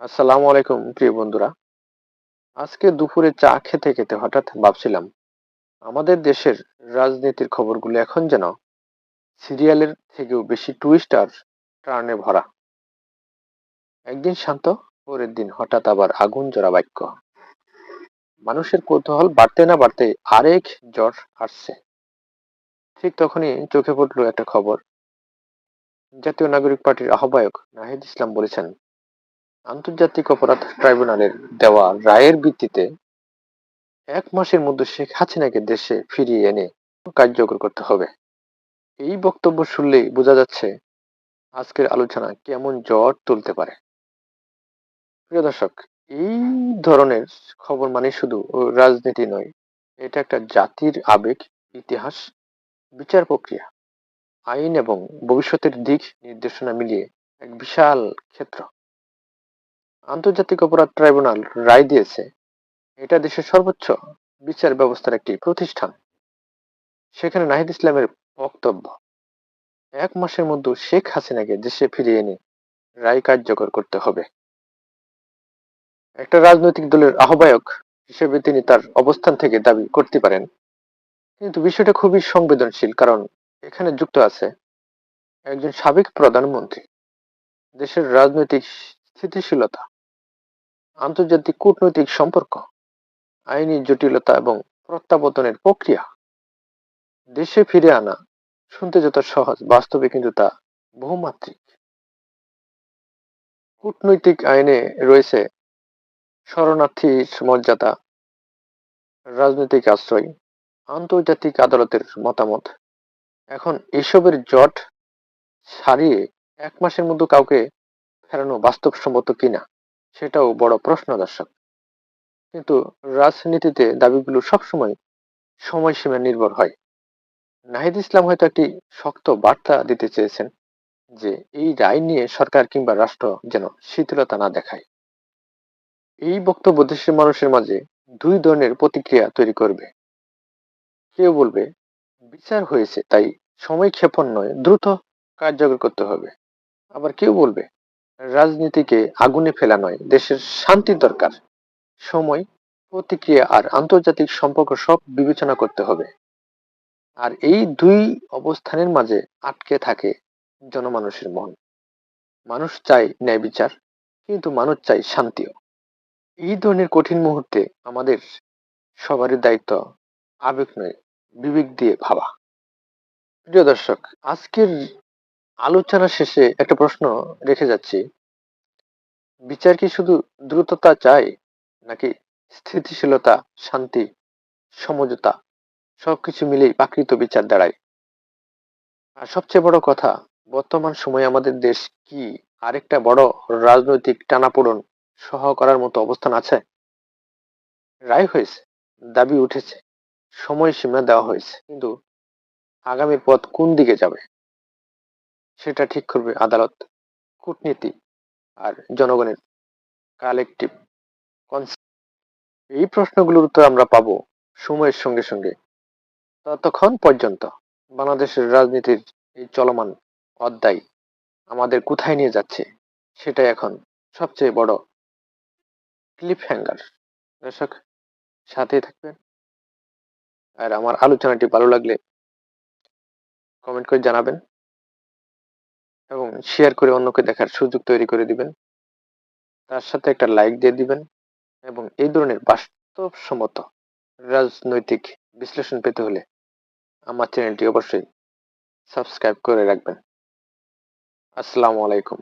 আসসালামু আলাইকুম, প্রিয় বন্ধুরা। আজকে দুপুরে চা খেতে খেতে হঠাৎ ভাবছিলাম, আমাদের দেশের রাজনীতির খবরগুলো এখন যেন সিরিয়ালের থেকেও বেশি টুইস্ট আর টার্নে ভরা। একদিন শান্ত, পরের দিন হঠাৎ আবার আগুন জোড়া বাক্য। মানুষের কৌতূহল বাড়তে না বাড়তে আরেক জ্বর আসছে। ঠিক তখনই চোখে পড়ল একটা খবর। জাতীয় নাগরিক পার্টির আহ্বায়ক নাহিদ ইসলাম বলেছেন আন্তর্জাতিক অপরাধ ট্রাইব্যুনালের দেওয়া রায়ের ভিত্তিতে এক মাসের মধ্যে শেখ হাসিনাকে দেশে ফিরিয়ে এনে কার্যকর করতে হবে। এই বক্তব্য শুনলেই বোঝা যাচ্ছে আজকের আলোচনা কেমন জ্বর তুলতে পারে। প্রিয় দর্শক, এই ধরনের খবর মানে শুধু রাজনীতি নয়, এটা একটা জাতির আবেগ, ইতিহাস, বিচার প্রক্রিয়া, আইন এবং ভবিষ্যতের দিক নির্দেশনা মিলিয়ে এক বিশাল ক্ষেত্র। আন্তর্জাতিক অপরাধ ট্রাইব্যুনাল রায় দিয়েছে, এটা দেশের সর্বোচ্চ বিচার ব্যবস্থার একটি প্রতিষ্ঠান। সেখানে নাহিদ ইসলামের বক্তব্য, এক মাসের মধ্যে শেখ হাসিনাকে দেশে ফিরিয়ে এনে রায় কার্যকর করতে হবে। একটা রাজনৈতিক দলের আহ্বায়ক হিসেবে তিনি তার অবস্থান থেকে দাবি করতে পারেন, কিন্তু বিষয়টা খুবই সংবেদনশীল কারণ এখানে যুক্ত আছে একজন সাবেক প্রধানমন্ত্রী। দেশের রাজনৈতিক স্থিতিশীলতা আন্তর্জাতিক কূটনৈতিক সম্পর্ক, আইনি জটিলতা এবং প্রত্যাবর্তনের প্রক্রিয়া। দেশে ফিরে আনা শুনতে যত সহজ, বাস্তবে কিন্তু তা বহুমাত্রিক। কূটনৈতিক আইনে রয়েছে শরণার্থীর মর্যাদা, রাজনৈতিক আশ্রয়, আন্তর্জাতিক আদালতের মতামত। এখন এসবের জট সারিয়ে এক মাসের মধ্যে কাউকে ফেরানো বাস্তবসম্মত কিনা? সেটাও বড় প্রশ্ন দর্শক কিন্তু রাজনীতিতে দাবিগুলো সবসময় সময়সীমা নির্ভর হয়। নাহিদ ইসলাম হয়তো একটি শক্ত বার্তা দিতে চেয়েছেন যে, এই রায় নিয়ে সরকার কিংবা রাষ্ট্র যেন শিথিলতা না দেখায়। এই বক্তব্য দেশের মানুষের মাঝে দুই ধরনের প্রতিক্রিয়া তৈরি করবে। কেউ বলবে, বিচার হয়েছে, তাই সময় ক্ষেপণ নয়, দ্রুত কার্যকর করতে হবে। আবার কেউ বলবে রাজনীতিকে আগুনে ফেলা নয়, দেশের শান্তির দরকার। সময়, প্রতিক্রিয়া আর আন্তর্জাতিক সম্পর্ক সব বিবেচনা করতে হবে। আর এই দুই অবস্থানের মাঝে আটকে থাকে জনমানুষের মন। মানুষ চায় ন্যায় বিচার, কিন্তু মানুষ চায় শান্তিও। এই ধরনের কঠিন মুহূর্তে আমাদের সবারই দায়িত্ব আবেগ নয়, বিবেক দিয়ে ভাবা। প্রিয় দর্শক, আজকের আলোচনা শেষে একটা প্রশ্ন রেখে যাচ্ছি। বিচার কি শুধু দ্রুততা চায় নাকি স্থিতিশীলতা, শান্তি, সমঝোতা সবকিছু মিলেই প্রাকৃত বিচার দাঁড়ায়? আর সবচেয়ে বড় কথা, বর্তমান সময়ে আমাদের দেশ কি আরেকটা বড় রাজনৈতিক টানাপোড়ন সহ করার মতো অবস্থান আছে? রায় হয়েছে, দাবি উঠেছে সময় সীমা দেওয়া হয়েছে, কিন্তু আগামী পথ কোন দিকে যাবে? সেটা ঠিক করবে আদালত, কূটনীতি আর জনগণের কালেকটিভ এই প্রশ্নগুলোর উত্তর আমরা পাবো সময়ের সঙ্গে সঙ্গে। ততক্ষণ পর্যন্ত বাংলাদেশের রাজনীতির এই চলমান অধ্যায় আমাদের কোথায় নিয়ে যাচ্ছে, সেটাই এখন সবচেয়ে বড় ক্লিপ হ্যাঙ্গার দর্শক সাথে থাকবেন। আর আমার আলোচনাটি ভালো লাগলে কমেন্ট করে জানাবেন। এবং শেয়ার করে অন্যকে দেখার সুযোগ তৈরি করে দিবেন। তার সাথে একটা লাইক দিয়ে দিবেন এবং এই ধরনের বাস্তবসম্মত রাজনৈতিক বিশ্লেষণ পেতে হলে আমার চ্যানেলটি অবশ্যই সাবস্ক্রাইব করে রাখবেন। আসসালামু আলাইকুম।